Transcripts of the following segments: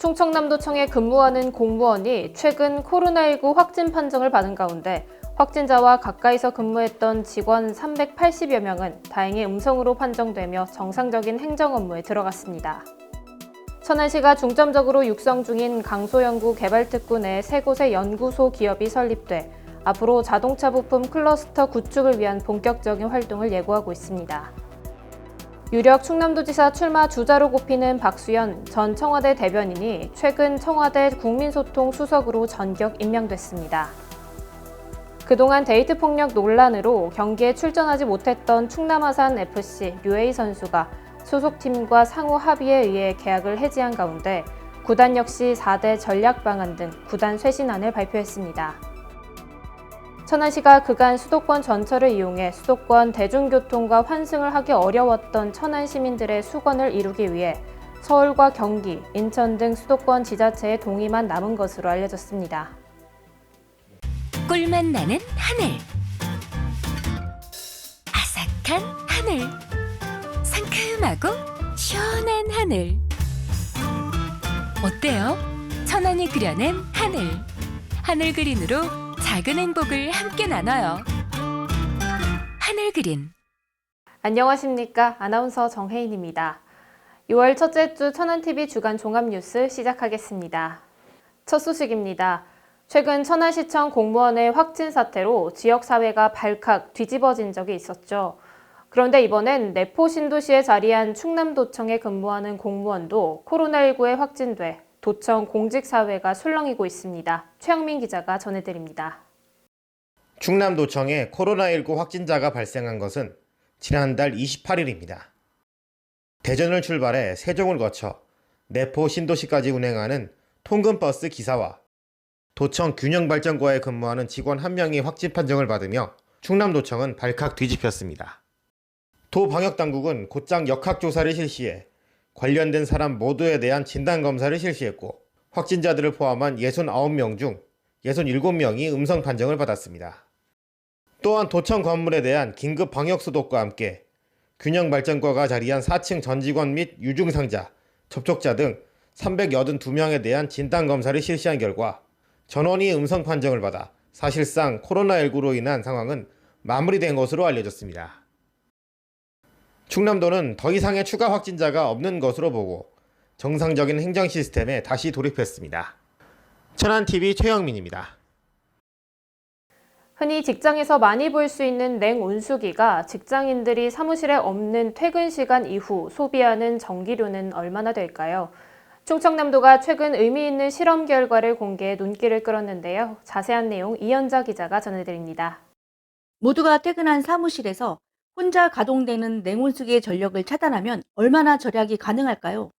충청남도청에 근무하는 공무원이 최근 코로나19 확진 판정을 받은 가운데 확진자와 가까이서 근무했던 직원 380여 명은 다행히 음성으로 판정되며 정상적인 행정 업무에 들어갔습니다. 천안시가 중점적으로 육성 중인 강소연구 개발특구 내 세 곳의 연구소 기업이 설립돼 앞으로 자동차 부품 클러스터 구축을 위한 본격적인 활동을 예고하고 있습니다. 유력 충남도지사 출마 주자로 꼽히는 박수현 전 청와대 대변인이 최근 청와대 국민소통 수석으로 전격 임명됐습니다. 그동안 데이트 폭력 논란으로 경기에 출전하지 못했던 충남아산 FC 류에이 선수가 소속팀과 상호 합의에 의해 계약을 해지한 가운데 구단 역시 4대 전략 방안 등 구단 쇄신안을 발표했습니다. 천안시가 그간 수도권 전철을 이용해 수도권 대중교통과 환승을 하기 어려웠던 천안 시민들의 수건을 이루기 위해 서울과 경기, 인천 등 수도권 지자체의 동의만 남은 것으로 알려졌습니다. 꿀맛 나는 하늘 아삭한 하늘 상큼하고 시원한 하늘 어때요? 천안이 그려낸 하늘 하늘 그린으로 작은 행복을 함께 나눠요 하늘 그린 안녕하십니까. 아나운서 정혜인입니다. 6월 첫째 주 천안TV 주간 종합뉴스 시작하겠습니다. 첫 소식입니다. 최근 천안시청 공무원의 확진 사태로 지역사회가 발칵 뒤집어진 적이 있었죠. 그런데 이번엔 내포 신도시에 자리한 충남도청에 근무하는 공무원도 코로나19에 확진돼 도청 공직사회가 술렁이고 있습니다. 최영민 기자가 전해드립니다. 충남도청에 코로나19 확진자가 발생한 것은 지난달 28일입니다. 대전을 출발해 세종을 거쳐 내포 신도시까지 운행하는 통근버스 기사와 도청 균형발전과에 근무하는 직원 한 명이 확진 판정을 받으며 충남도청은 발칵 뒤집혔습니다. 도 방역당국은 곧장 역학조사를 실시해 관련된 사람 모두에 대한 진단검사를 실시했고 확진자들을 포함한 69명 중 67명이 음성 판정을 받았습니다. 또한 도청 건물에 대한 긴급 방역 수독과 함께 균형발전과가 자리한 4층 전 직원 및 유증상자, 접촉자 등 382명에 대한 진단검사를 실시한 결과 전원이 음성 판정을 받아 사실상 코로나19로 인한 상황은 마무리된 것으로 알려졌습니다. 충남도는 더 이상의 추가 확진자가 없는 것으로 보고 정상적인 행정 시스템에 다시 돌입했습니다. 천안TV 최영민입니다. 흔히 직장에서 많이 볼 수 있는 냉온수기가 직장인들이 사무실에 없는 퇴근 시간 이후 소비하는 전기료는 얼마나 될까요? 충청남도가 최근 의미 있는 실험 결과를 공개해 눈길을 끌었는데요. 자세한 내용 이현자 기자가 전해드립니다. 모두가 퇴근한 사무실에서 혼자 가동되는 냉온수기의 전력을 차단하면 얼마나 절약이 가능할까요?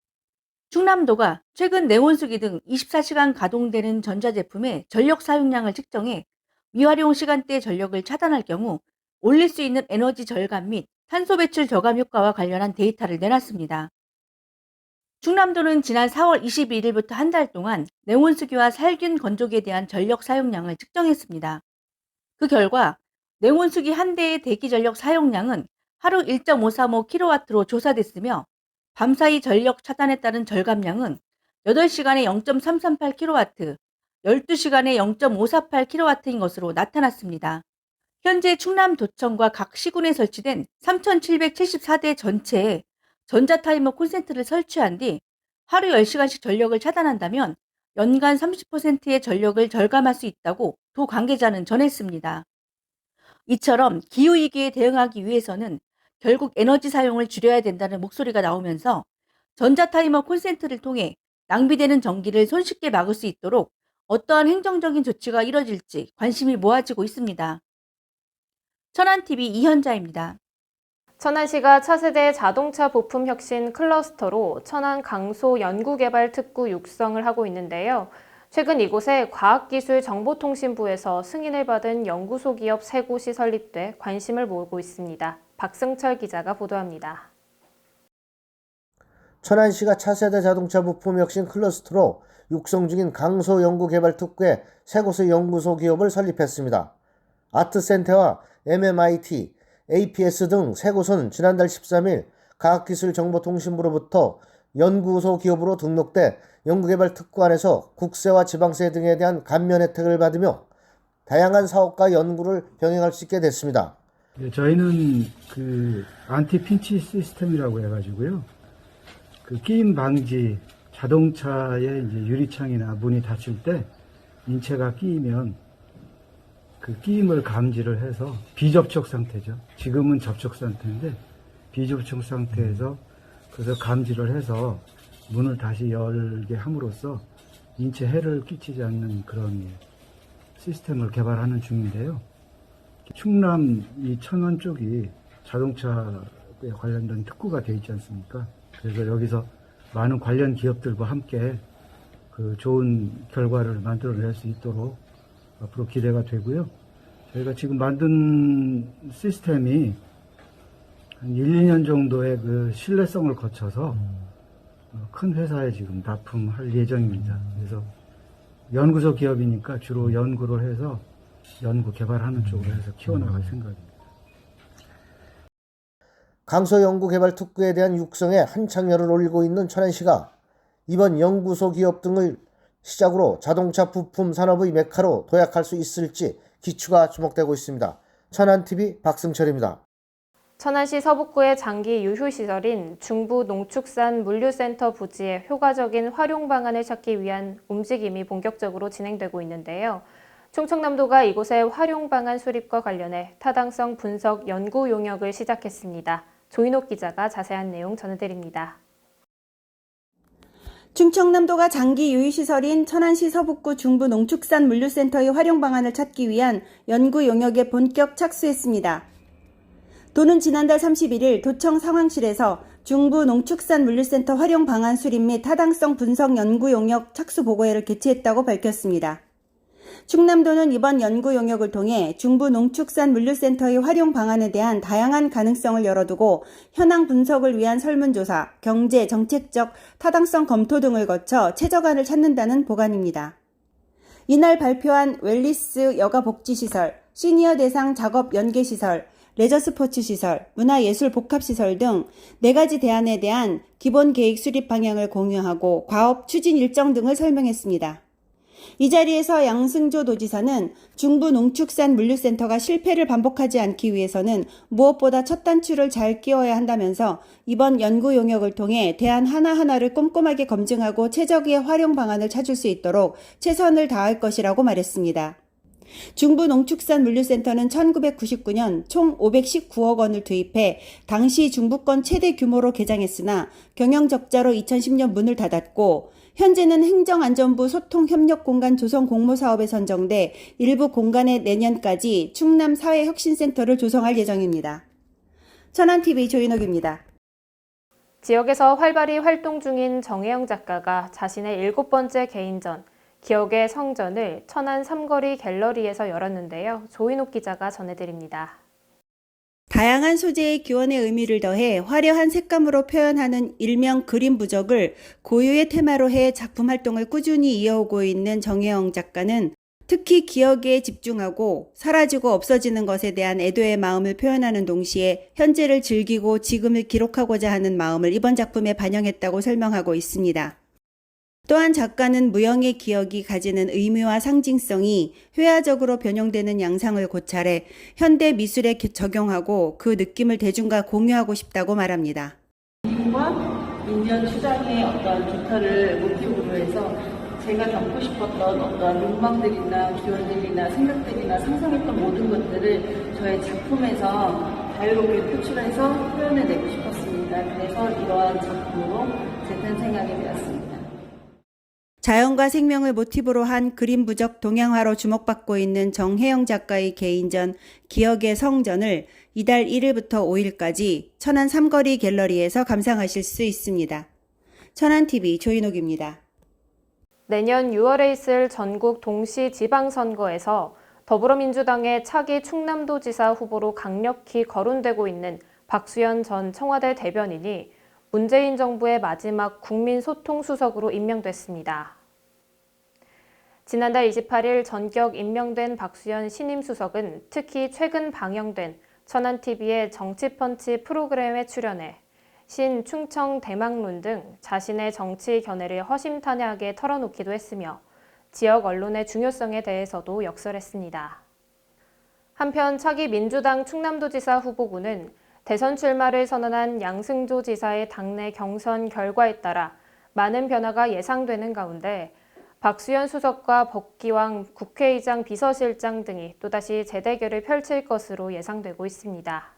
충남도가 최근 냉온수기 등 24시간 가동되는 전자제품의 전력 사용량을 측정해 미활용 시간대 전력을 차단할 경우 올릴 수 있는 에너지 절감 및 탄소 배출 저감 효과와 관련한 데이터를 내놨습니다. 충남도는 지난 4월 22일부터 한 달 동안 냉온수기와 살균 건조기에 대한 전력 사용량을 측정했습니다. 그 결과 냉온수기 한 대의 대기 전력 사용량은 하루 1.535kW로 조사됐으며 밤사이 전력 차단에 따른 절감량은 8시간에 0.338kW, 12시간에 0.548kW인 것으로 나타났습니다. 현재 충남 도청과 각 시군에 설치된 3,774대 전체에 전자타이머 콘센트를 설치한 뒤 하루 10시간씩 전력을 차단한다면 연간 30%의 전력을 절감할 수 있다고 도 관계자는 전했습니다. 이처럼 기후위기에 대응하기 위해서는 결국 에너지 사용을 줄여야 된다는 목소리가 나오면서 전자타이머 콘센트를 통해 낭비되는 전기를 손쉽게 막을 수 있도록 어떠한 행정적인 조치가 이뤄질지 관심이 모아지고 있습니다. 천안TV 이현자입니다. 천안시가 차세대 자동차 부품 혁신 클러스터로 천안 강소 연구개발 특구 육성을 하고 있는데요. 최근 이곳에 과학기술정보통신부에서 승인을 받은 연구소 기업 세 곳이 설립돼 관심을 모으고 있습니다. 박승철 기자가 보도합니다. 천안시가 차세대 자동차 부품 혁신 클러스터로 육성 중인 강소 연구개발 특구에 세 곳의 연구소 기업을 설립했습니다. 아트센터와 MMIT, APS 등 세 곳은 지난달 13일 과학기술정보통신부로부터 연구소 기업으로 등록돼 연구개발 특구안에서 국세와 지방세 등에 대한 감면 혜택을 받으며 다양한 사업과 연구를 병행할 수 있게 됐습니다. 예, 저희는 그 안티 핀치 시스템이라고 해가지고요. 그 끼임 방지 자동차의 이제 유리창이나 문이 닫힐 때 인체가 끼이면 그 끼임을 감지를 해서 비접촉 상태죠. 지금은 접촉 상태인데 비접촉 상태에서 그래서 감지를 해서 문을 다시 열게 함으로써 인체 해를 끼치지 않는 그런 시스템을 개발하는 중인데요. 충남 이 천안 쪽이 자동차에 관련된 특구가 돼 있지 않습니까? 그래서 여기서 많은 관련 기업들과 함께 그 좋은 결과를 만들어낼 수 있도록 앞으로 기대가 되고요. 저희가 지금 만든 시스템이 한 1, 2년 정도의 그 신뢰성을 거쳐서 어, 큰 회사에 지금 납품할 예정입니다. 그래서 연구소 기업이니까 주로 연구를 해서 연구 개발하는 쪽으로 해서 키워나갈 생각입니다. 강서 연구개발 특구에 대한 육성에 한창열을 올리고 있는 천안시가 이번 연구소 기업 등을 시작으로 자동차 부품 산업의 메카로 도약할 수 있을지 기추가 주목되고 있습니다. 천안TV 박승철입니다. 천안시 서북구의 장기 유휴 시설인 중부 농축산 물류센터 부지의 효과적인 활용 방안을 찾기 위한 움직임이 본격적으로 진행되고 있는데요. 충청남도가 이곳의 활용 방안 수립과 관련해 타당성 분석 연구 용역을 시작했습니다. 조인옥 기자가 자세한 내용 전해드립니다. 충청남도가 장기 유휴시설인 천안시 서북구 중부 농축산 물류센터의 활용 방안을 찾기 위한 연구 용역에 본격 착수했습니다. 도는 지난달 31일 도청 상황실에서 중부 농축산 물류센터 활용 방안 수립 및 타당성 분석 연구 용역 착수 보고회를 개최했다고 밝혔습니다. 충남도는 이번 연구 용역을 통해 중부 농축산 물류센터의 활용 방안에 대한 다양한 가능성을 열어두고 현황 분석을 위한 설문조사, 경제, 정책적 타당성 검토 등을 거쳐 최저간을 찾는다는 보관입니다. 이날 발표한 웰리스 여가복지시설, 시니어 대상 작업 연계시설, 레저 스포츠 시설, 문화예술 복합 시설 등 네 가지 대안에 대한 기본 계획 수립 방향을 공유하고 과업 추진 일정 등을 설명했습니다. 이 자리에서 양승조 도지사는 중부 농축산 물류센터가 실패를 반복하지 않기 위해서는 무엇보다 첫 단추를 잘 끼워야 한다면서 이번 연구 용역을 통해 대안 하나하나를 꼼꼼하게 검증하고 최적의 활용 방안을 찾을 수 있도록 최선을 다할 것이라고 말했습니다. 중부 농축산 물류센터는 1999년 총 519억 원을 투입해 당시 중부권 최대 규모로 개장했으나 경영 적자로 2010년 문을 닫았고 현재는 행정안전부 소통협력공간 조성 공모 사업에 선정돼 일부 공간에 내년까지 충남 사회혁신센터를 조성할 예정입니다. 천안TV 조인옥입니다. 지역에서 활발히 활동 중인 정혜영 작가가 자신의 일곱 번째 개인전, 기억의 성전을 천안 삼거리 갤러리에서 열었는데요. 조인옥 기자가 전해드립니다. 다양한 소재의 기원의 의미를 더해 화려한 색감으로 표현하는 일명 그림 부적을 고유의 테마로 해 작품 활동을 꾸준히 이어오고 있는 정혜영 작가는 특히 기억에 집중하고 사라지고 없어지는 것에 대한 애도의 마음을 표현하는 동시에 현재를 즐기고 지금을 기록하고자 하는 마음을 이번 작품에 반영했다고 설명하고 있습니다. 또한 작가는 무형의 기억이 가지는 의미와 상징성이 회화적으로 변형되는 양상을 고찰해 현대 미술에 기- 적용하고 그 느낌을 대중과 공유하고 싶다고 말합니다. 과 인연 추장의 어떤 깃털을 모티브로 해서 제가 겪고 싶었던 어떤 욕망들이나 기원들이나 생각들이나 상상했던 모든 것들을 저의 작품에서 자유롭게 표출해서 표현해내고 싶었습니다. 그래서 이러한 작품으로 재탄생하게 되었습니다. 자연과 생명을 모티브로 한 그림 부적 동양화로 주목받고 있는 정혜영 작가의 개인전 기억의 성전을 이달 1일부터 5일까지 천안 삼거리 갤러리에서 감상하실 수 있습니다. 천안TV 조인옥입니다. 내년 6월에 있을 전국 동시 지방선거에서 더불어민주당의 차기 충남도지사 후보로 강력히 거론되고 있는 박수현 전 청와대 대변인이 문재인 정부의 마지막 국민소통수석으로 임명됐습니다. 지난달 28일 전격 임명된 박수현 신임 수석은 특히 최근 방영된 천안TV의 정치펀치 프로그램에 출연해 신 충청 대망론 등 자신의 정치 견해를 허심탄회하게 털어놓기도 했으며 지역 언론의 중요성에 대해서도 역설했습니다. 한편 차기 민주당 충남도지사 후보군은 대선 출마를 선언한 양승조 지사의 당내 경선 결과에 따라 많은 변화가 예상되는 가운데 박수현 수석과 법기왕 국회의장 비서실장 등이 또다시 재대결을 펼칠 것으로 예상되고 있습니다.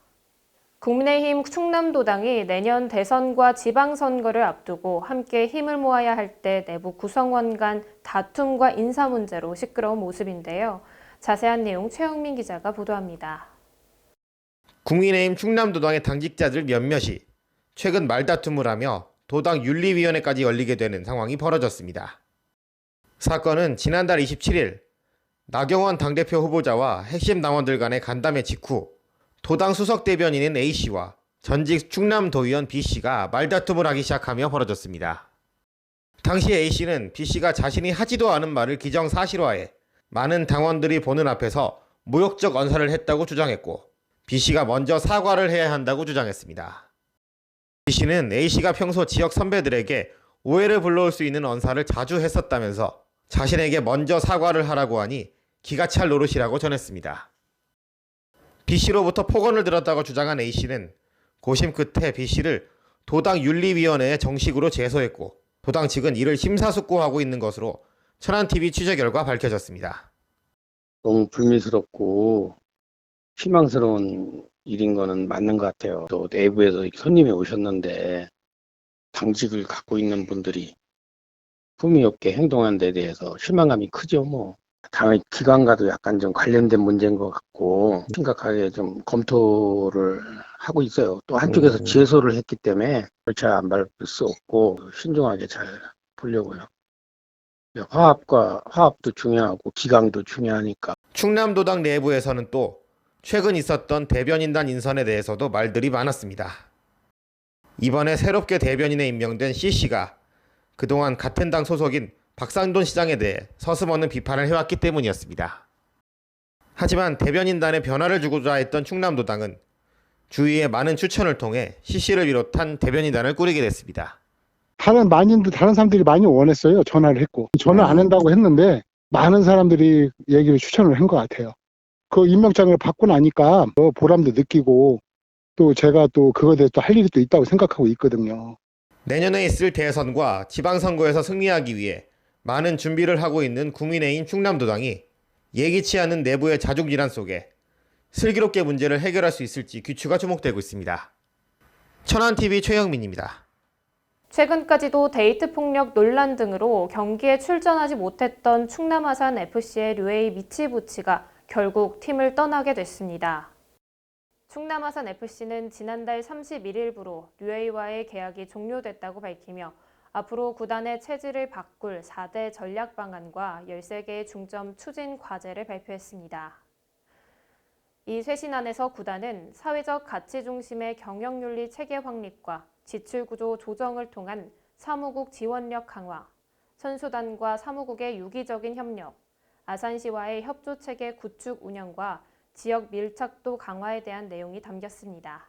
국민의힘 충남도당이 내년 대선과 지방선거를 앞두고 함께 힘을 모아야 할 때 내부 구성원 간 다툼과 인사 문제로 시끄러운 모습인데요. 자세한 내용 최영민 기자가 보도합니다. 국민의힘 충남도당의 당직자들 몇몇이 최근 말다툼을 하며 도당 윤리위원회까지 열리게 되는 상황이 벌어졌습니다. 사건은 지난달 27일 나경원 당대표 후보자와 핵심 당원들 간의 간담회 직후 도당 수석 대변인인 A씨와 전직 충남도의원 B씨가 말다툼을 하기 시작하며 벌어졌습니다. 당시 A씨는 B씨가 자신이 하지도 않은 말을 기정사실화해 많은 당원들이 보는 앞에서 모욕적 언사를 했다고 주장했고 B씨가 먼저 사과를 해야 한다고 주장했습니다. B씨는 A씨가 평소 지역 선배들에게 오해를 불러올 수 있는 언사를 자주 했었다면서 자신에게 먼저 사과를 하라고 하니 기가 찰 노릇이라고 전했습니다. B씨로부터 폭언을 들었다고 주장한 A씨는 고심 끝에 B씨를 도당 윤리위원회에 정식으로 제소했고 도당 측은 이를 심사숙고하고 있는 것으로 천안TV 취재 결과 밝혀졌습니다. 너무 불미스럽고 실망스러운 일인 거는 맞는 것 같아요. 또 내부에서 손님이 오셨는데 당직을 갖고 있는 분들이 품위 없게 행동한 데 대해서 실망감이 크죠, 뭐. 당의 기관과도 약간 좀 관련된 문제인 것 같고 심각하게 좀 검토를 하고 있어요. 또 한쪽에서 음. 제소를 했기 때문에 절차 안 밟을 수 없고 신중하게 잘 보려고요. 화합과 화합도 중요하고 기강도 중요하니까 충남도당 내부에서는 또 최근 있었던 대변인단 인선에 대해서도 말들이 많았습니다. 이번에 새롭게 대변인에 임명된 C씨가 그동안 같은 당 소속인 박상돈 시장에 대해 서슴없는 비판을 해왔기 때문이었습니다. 하지만 대변인단에 변화를 주고자 했던 충남도당은 주위의 많은 추천을 통해 C씨를 비롯한 대변인단을 꾸리게 됐습니다. 다른 많이들 다른 사람들이 많이 원했어요. 전화를 했고 전화 안 한다고 했는데 많은 사람들이 얘기를 추천을 한 것 같아요. 그 임명장을 받고 나니까 더 보람도 느끼고 또 제가 또 그거에 대해서 또 할 일이 또 있다고 생각하고 있거든요. 내년에 있을 대선과 지방선거에서 승리하기 위해 많은 준비를 하고 있는 국민의힘 충남도당이 예기치 않은 내부의 자중질환 속에 슬기롭게 문제를 해결할 수 있을지 귀추가 주목되고 있습니다. 천안TV 최영민입니다. 최근까지도 데이트 폭력 논란 등으로 경기에 출전하지 못했던 충남 아산 FC의 류에이 미치부치가 결국 팀을 떠나게 됐습니다. 충남 아산 FC는 지난달 31일부로 류에이와의 계약이 종료됐다고 밝히며 앞으로 구단의 체질을 바꿀 4대 전략 방안과 13개의 중점 추진 과제를 발표했습니다. 이 쇄신안에서 구단은 사회적 가치 중심의 경영윤리 체계 확립과 지출 구조 조정을 통한 사무국 지원력 강화, 선수단과 사무국의 유기적인 협력, 아산시와의 협조 체계 구축 운영과 지역 밀착도 강화에 대한 내용이 담겼습니다.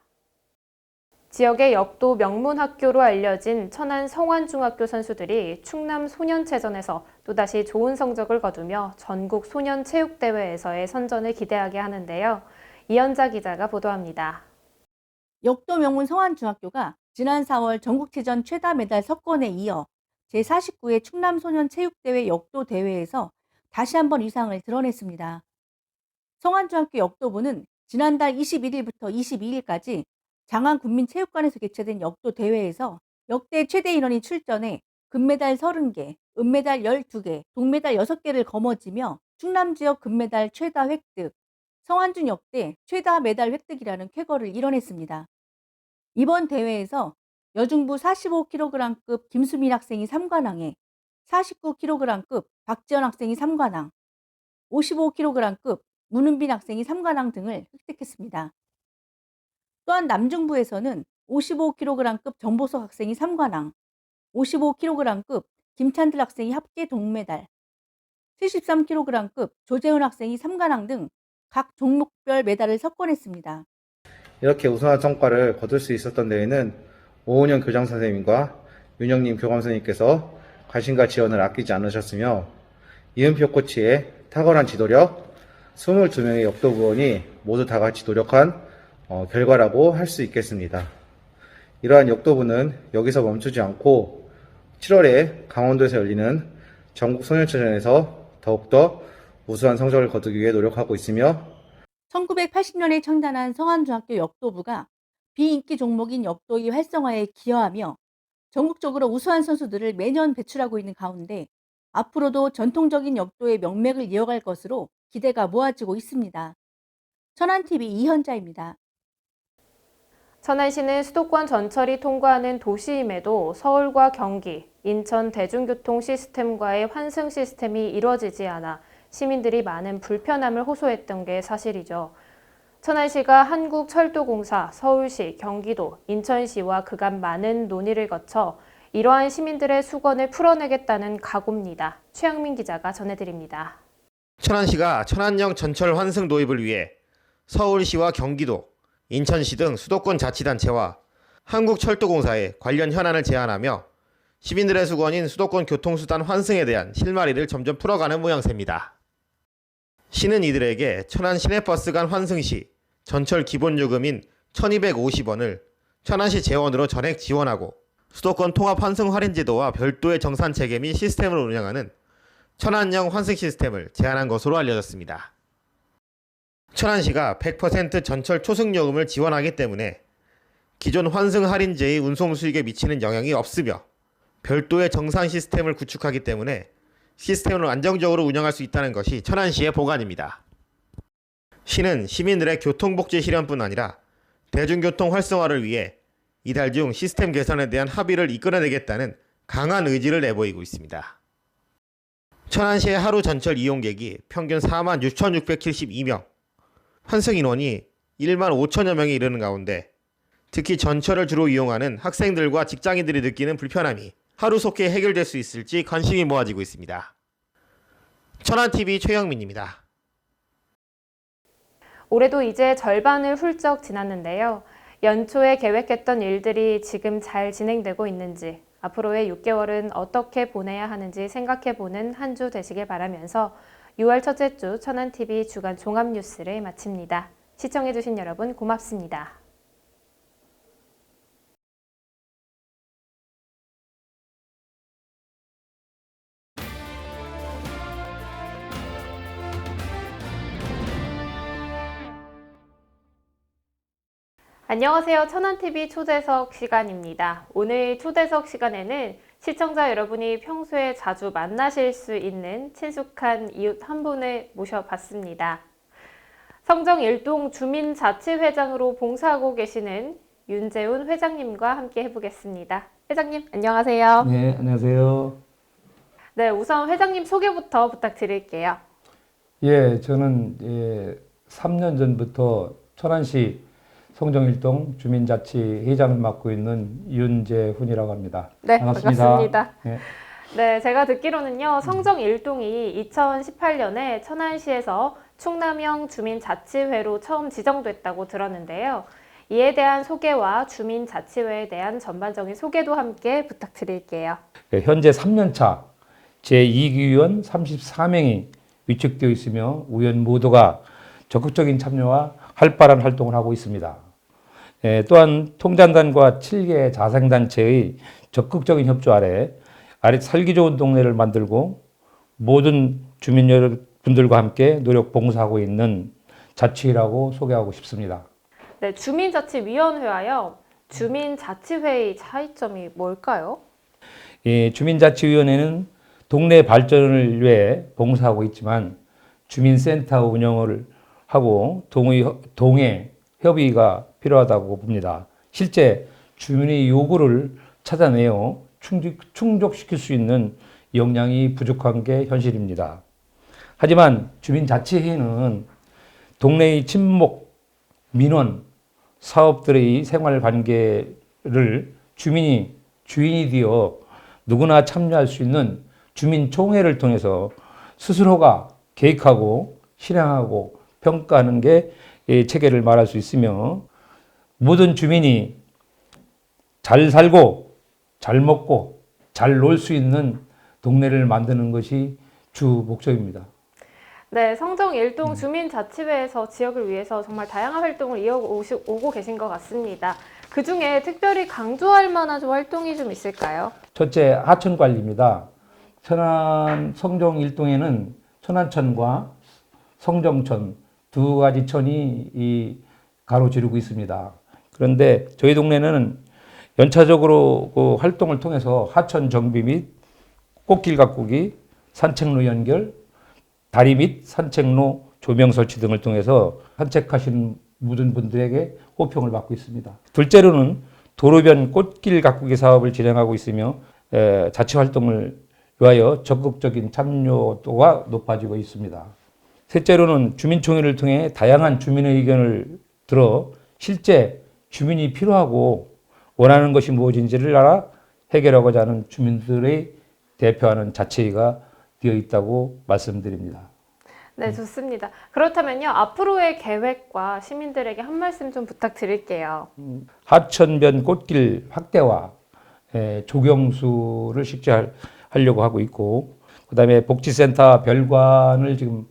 지역의 역도 명문 학교로 알려진 천안 성환중학교 선수들이 충남 소년체전에서 또다시 좋은 성적을 거두며 전국 소년체육대회에서의 선전을 기대하게 하는데요. 이현자 기자가 보도합니다. 역도 명문 성안중학교가 지난 4월 전국체전 최다 메달 석권에 이어 제49회 충남소년체육대회 역도 대회에서 다시 한번 위상을 드러냈습니다. 성안중학교 역도부는 지난달 21일부터 22일까지 장안군민체육관에서 개최된 역도 대회에서 역대 최대 인원이 출전해 금메달 30개, 은메달 12개, 동메달 6개를 거머쥐며 충남 지역 금메달 최다 획득, 성안중 역대 최다 메달 획득이라는 쾌거를 이뤄냈습니다. 이번 대회에서 여중부 45kg급 김수민 학생이 3관왕에 49kg급 박지원 학생이 3관왕, 55kg급 문은빈 학생이 3관왕 등을 획득했습니다. 또한 남중부에서는 55kg급 정보석 학생이 3관왕, 55kg급 김찬들 학생이 합계 동메달, 73kg급 조재훈 학생이 3관왕 등 각 종목별 메달을 석권했습니다. 이렇게 우수한 성과를 거둘 수 있었던 데에는 오은영 교장 선생님과 윤영님 교감 선생님께서 관심과 지원을 아끼지 않으셨으며 이은표 코치의 탁월한 지도력, 22명의 역도부원이 모두 다 같이 노력한 어, 결과라고 할 수 있겠습니다. 이러한 역도부는 여기서 멈추지 않고 7월에 강원도에서 열리는 전국 소년체전에서 더욱더 우수한 성적을 거두기 위해 노력하고 있으며 1980년에 창단한 성안중학교 역도부가 비인기 종목인 역도의 활성화에 기여하며 전국적으로 우수한 선수들을 매년 배출하고 있는 가운데 앞으로도 전통적인 역도의 명맥을 이어갈 것으로 기대가 모아지고 있습니다. 천안TV 이현자입니다. 천안시는 수도권 전철이 통과하는 도시임에도 서울과 경기, 인천 대중교통 시스템과의 환승 시스템이 이루어지지 않아 시민들이 많은 불편함을 호소했던 게 사실이죠. 천안시가 한국철도공사, 서울시, 경기도, 인천시와 그간 많은 논의를 거쳐 이러한 시민들의 수건을 풀어내겠다는 각오입니다. 최영민 기자가 전해드립니다. 천안시가 천안형 전철 환승 도입을 위해 서울시와 경기도, 인천시 등 수도권 자치단체와 한국철도공사에 관련 현안을 제안하며 시민들의 수건인 수도권 교통수단 환승에 대한 실마리를 점점 풀어가는 모양새입니다. 시는 이들에게 천안 시내버스 간 환승 시 전철 기본요금인 1250원을 천안시 재원으로 전액 지원하고 수도권 통합 환승 할인 제도와 별도의 정산 체계 및 시스템을 운영하는 천안형 환승 시스템을 제안한 것으로 알려졌습니다. 천안시가 100% 전철 초승요금을 지원하기 때문에 기존 환승 할인제의 운송 수익에 미치는 영향이 없으며 별도의 정산 시스템을 구축하기 때문에 시스템을 안정적으로 운영할 수 있다는 것이 천안시의 보관입니다. 시는 시민들의 교통복지 실현뿐 아니라 대중교통 활성화를 위해 이달 중 시스템 개선에 대한 합의를 이끌어내겠다는 강한 의지를 내보이고 있습니다. 천안시의 하루 전철 이용객이 평균 4만 6,672명, 환승 인원이 1만 5천여 명에 이르는 가운데 특히 전철을 주로 이용하는 학생들과 직장인들이 느끼는 불편함이 하루속히 해결될 수 있을지 관심이 모아지고 있습니다. 천안TV 최영민입니다. 올해도 이제 절반을 훌쩍 지났는데요. 연초에 계획했던 일들이 지금 잘 진행되고 있는지, 앞으로의 6개월은 어떻게 보내야 하는지 생각해 보는 한 주 되시길 바라면서 6월 첫째 주 천안TV 주간 종합뉴스를 마칩니다. 시청해주신 여러분 고맙습니다. 안녕하세요. 천안TV 초대석 시간입니다. 오늘 초대석 시간에는 시청자 여러분이 평소에 자주 만나실 수 있는 친숙한 이웃 한 분을 모셔봤습니다. 성정 일동 주민자치회장으로 봉사하고 계시는 윤재훈 회장님과 함께 해보겠습니다. 회장님, 안녕하세요. 네, 안녕하세요. 네, 우선 회장님 소개부터 부탁드릴게요. 예, 저는 예, 3년 전부터 천안시 성정일동 주민자치회장을 맡고 있는 윤재훈이라고 합니다. 네, 반갑습니다. 반갑습니다. 예. 네, 제가 듣기로는요, 성정 일동이 2018년에 천안시에서 충남형 주민자치회로 처음 지정됐다고 들었는데요. 이에 대한 소개와 주민자치회에 대한 전반적인 소개도 함께 부탁드릴게요. 예, 현재 3년차 제2기위원 34명이 위촉되어 있으며 의원 모두가 적극적인 참여와 활발한 활동을 하고 있습니다. 예, 또한 통장단과 7개 자생단체의 적극적인 협조 아래 아래 살기 좋은 동네를 만들고 모든 주민 여러분들과 함께 노력 봉사하고 있는 자치라고 소개하고 싶습니다. 네, 주민자치위원회와요, 주민자치회의 차이점이 뭘까요? 이 주민자치위원회는 동네 발전을 위해 봉사하고 있지만 주민센터 운영을 하고 동의, 동해 협의가 필요하다고 봅니다. 실제 주민의 요구를 찾아내어 충족, 충족시킬 수 있는 역량이 부족한 게 현실입니다. 하지만 주민자치회는 동네의 친목, 민원, 사업들의 생활 관계를 주민이 주인이 되어 누구나 참여할 수 있는 주민총회를 통해서 스스로가 계획하고 실행하고 평가하는 게 체계를 말할 수 있으며 모든 주민이 잘 살고 잘 먹고 잘 놀 수 있는 동네를 만드는 것이 주 목적입니다. 네, 성정 일동 주민자치회에서 지역을 위해서 정말 다양한 활동을 이어오고 계신 것 같습니다. 그 중에 특별히 강조할 만한 좀 활동이 좀 있을까요? 첫째 하천 관리입니다. 천안 성정 일동에는 천안천과 성정천 두 가지 천이 이 가로지르고 있습니다. 그런데 저희 동네는 연차적으로 그 활동을 통해서 하천 정비 및 꽃길 가꾸기, 산책로 연결, 다리 및 산책로 조명 설치 등을 통해서 산책하시는 모든 분들에게 호평을 받고 있습니다. 둘째로는 도로변 꽃길 가꾸기 사업을 진행하고 있으며 에, 자치 활동을 위하여 적극적인 참여도가 높아지고 있습니다. 셋째로는 주민총회를 통해 다양한 주민의 의견을 들어 실제 주민이 필요하고 원하는 것이 무엇인지를 알아 해결하고자 하는 주민들의 대표하는 자치회가 되어 있다고 말씀드립니다. 네, 좋습니다. 그렇다면요, 앞으로의 계획과 시민들에게 한 말씀 좀 부탁드릴게요. 하천변 꽃길 확대와 에, 조경수를 식재하려고 하고 있고 그 다음에 복지센터 별관을 지금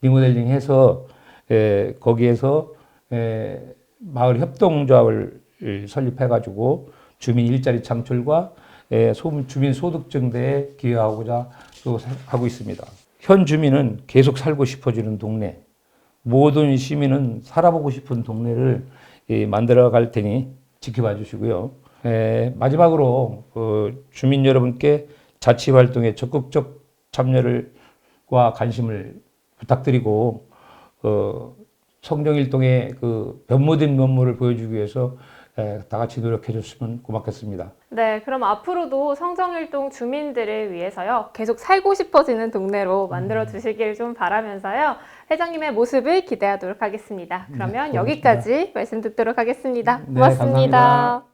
리모델링 해서 에, 거기에서 에, 마을 협동조합을 설립해가지고 주민 일자리 창출과 에, 소- 주민 소득 증대에 기여하고자 또 사- 하고 있습니다. 현 주민은 계속 살고 싶어지는 동네, 모든 시민은 살아보고 싶은 동네를 이, 만들어 갈 테니 지켜봐 주시고요. 에, 마지막으로 그 주민 여러분께 자치 활동에 적극적 참여를과 관심을 부탁드리고 어, 성정일동의 그 변모된 면모를 보여주기 위해서 에, 다 같이 노력해 줬으면 고맙겠습니다. 네, 그럼 앞으로도 성정일동 주민들을 위해서요, 계속 살고 싶어지는 동네로 만들어 주시길 좀 바라면서요, 회장님의 모습을 기대하도록 하겠습니다. 그러면 고맙습니다. 여기까지 말씀 듣도록 하겠습니다. 네, 고맙습니다. 감사합니다.